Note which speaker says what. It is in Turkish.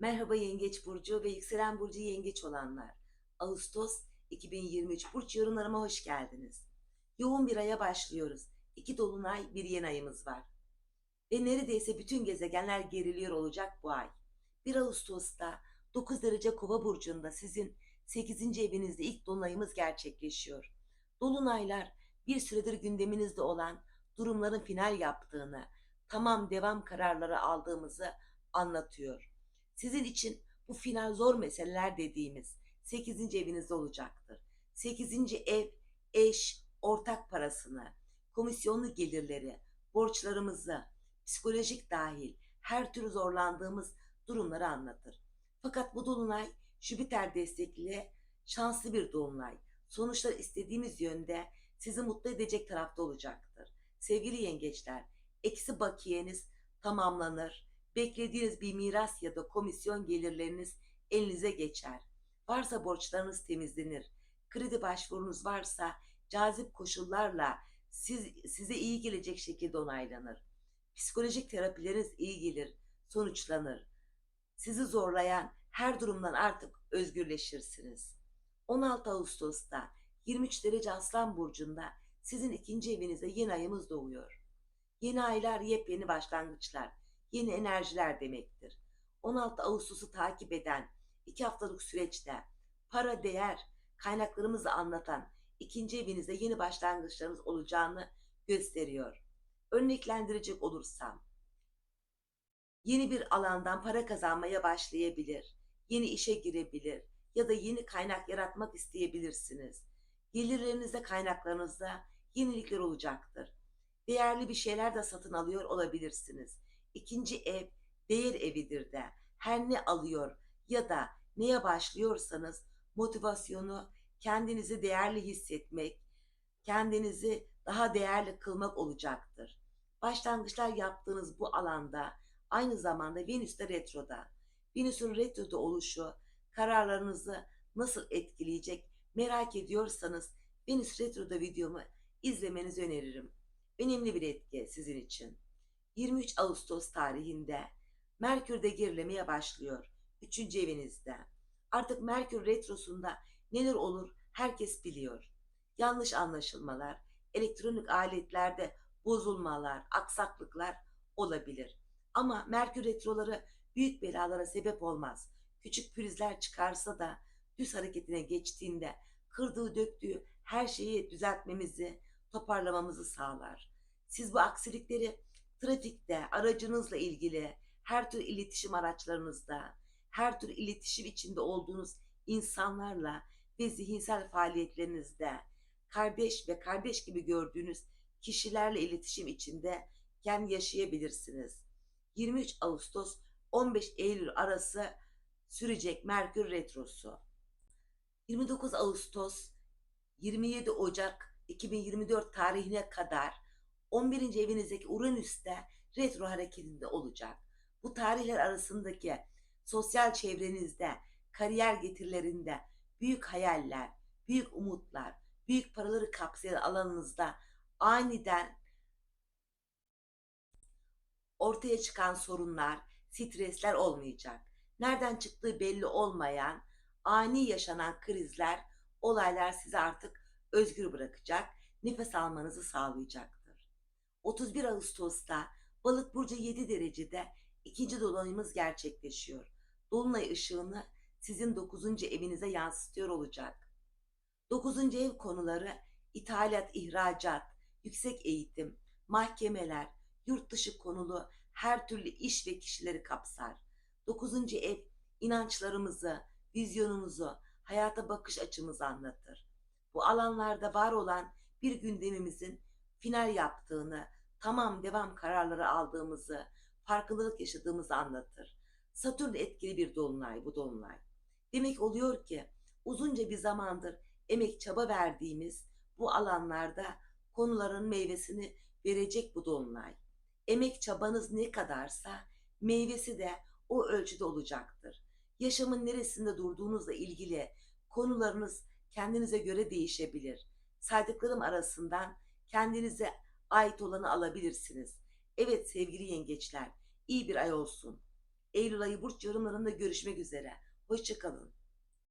Speaker 1: Merhaba Yengeç Burcu ve Yükselen Burcu Yengeç olanlar. Ağustos 2023 Burç yorumlarıma hoş geldiniz. Yoğun bir aya başlıyoruz. İki dolunay, bir yeni ayımız var. Ve neredeyse bütün gezegenler geriliyor olacak bu ay. 1 Ağustos'ta 9 derece kova burcunda sizin 8. evinizde ilk dolunayımız gerçekleşiyor. Dolunaylar bir süredir gündeminizde olan durumların final yaptığını, tamam devam kararları aldığımızı anlatıyor. Sizin için bu final zor meseleler dediğimiz 8. evinizde olacaktır. 8. ev eş, ortak parasını, komisyonlu gelirleri, borçlarımızı, psikolojik dahil her türlü zorlandığımız durumları anlatır. Fakat bu dolunay Jüpiter destekli şanslı bir dolunay. Sonuçlar istediğimiz yönde sizi mutlu edecek tarafta olacaktır. Sevgili yengeçler, eksi bakiyeniz tamamlanır. Beklediğiniz bir miras ya da komisyon gelirleriniz elinize geçer. Varsa borçlarınız temizlenir. Kredi başvurunuz varsa cazip koşullarla siz, size iyi gelecek şekilde onaylanır. Psikolojik terapileriniz iyi gelir, sonuçlanır. Sizi zorlayan her durumdan artık özgürleşirsiniz. 16 Ağustos'ta 23 derece Aslan Burcu'nda sizin ikinci evinizde yeni ayımız doğuyor. Yeni aylar yepyeni başlangıçlar, yeni enerjiler demektir. 16 Ağustos'u takip eden iki haftalık süreçte para değer kaynaklarımızı anlatan ikinci evinizde yeni başlangıçlarınız olacağını gösteriyor. Örneklendirecek olursam, yeni bir alandan para kazanmaya başlayabilir, yeni işe girebilir ya da yeni kaynak yaratmak isteyebilirsiniz. Gelirlerinizde, kaynaklarınızda yenilikler olacaktır. Değerli bir şeyler de satın alıyor olabilirsiniz. İkinci ev değer evidir de her ne alıyor ya da neye başlıyorsanız motivasyonu kendinizi değerli hissetmek, kendinizi daha değerli kılmak olacaktır. Başlangıçlar yaptığınız bu alanda aynı zamanda Venüs'te retroda. Venüs'ün retroda oluşu kararlarınızı nasıl etkileyecek merak ediyorsanız Venüs retroda videomu izlemenizi öneririm. Önemli bir etki sizin için. 23 Ağustos tarihinde Merkür de gerilemeye başlıyor. Üçüncü evinizde. Artık Merkür retrosunda neler olur herkes biliyor. Yanlış anlaşılmalar, elektronik aletlerde bozulmalar, aksaklıklar olabilir. Ama Merkür retroları büyük belalara sebep olmaz. Küçük pürüzler çıkarsa da düz hareketine geçtiğinde kırdığı döktüğü her şeyi düzeltmemizi, toparlamamızı sağlar. Siz bu aksilikleri trafikte, aracınızla ilgili, her tür iletişim araçlarınızda, her tür iletişim içinde olduğunuz insanlarla ve zihinsel faaliyetlerinizde, kardeş ve kardeş gibi gördüğünüz kişilerle iletişim içinde kendi yaşayabilirsiniz. 23 Ağustos 15 Eylül arası sürecek Merkür Retrosu. 29 Ağustos 27 Ocak 2024 tarihine kadar 11. evinizdeki Uranüs'te retro hareketinde olacak. Bu tarihler arasındaki sosyal çevrenizde, kariyer getirilerinde büyük hayaller, büyük umutlar, büyük paraları kapsayan alanınızda aniden ortaya çıkan sorunlar, stresler olmayacak. Nereden çıktığı belli olmayan, ani yaşanan krizler, olaylar sizi artık özgür bırakacak, nefes almanızı sağlayacaktır. 31 Ağustos'ta Balık burcu 7 derecede ikinci dolunayımız gerçekleşiyor. Dolunay ışığını sizin 9. evinize yansıtıyor olacak. 9. ev konuları ithalat, ihracat, yüksek eğitim, mahkemeler, yurt dışı konulu her türlü iş ve kişileri kapsar. 9. ev inançlarımızı, vizyonumuzu, hayata bakış açımızı anlatır. Bu alanlarda var olan bir gündemimizin final yaptığını, tamam devam kararları aldığımızı, farkındalık yaşadığımızı anlatır. Satürn etkili bir dolunay bu dolunay. Demek oluyor ki uzunca bir zamandır emek çaba verdiğimiz bu alanlarda konuların meyvesini verecek bu dolunay. Emek çabanız ne kadarsa meyvesi de o ölçüde olacaktır. Yaşamın neresinde durduğunuzla ilgili konularınız kendinize göre değişebilir. Saydıklarım arasından kendinize ait olanı alabilirsiniz. Evet sevgili yengeçler, iyi bir ay olsun. Eylül ayı burç yorumlarında görüşmek üzere. Hoşçakalın.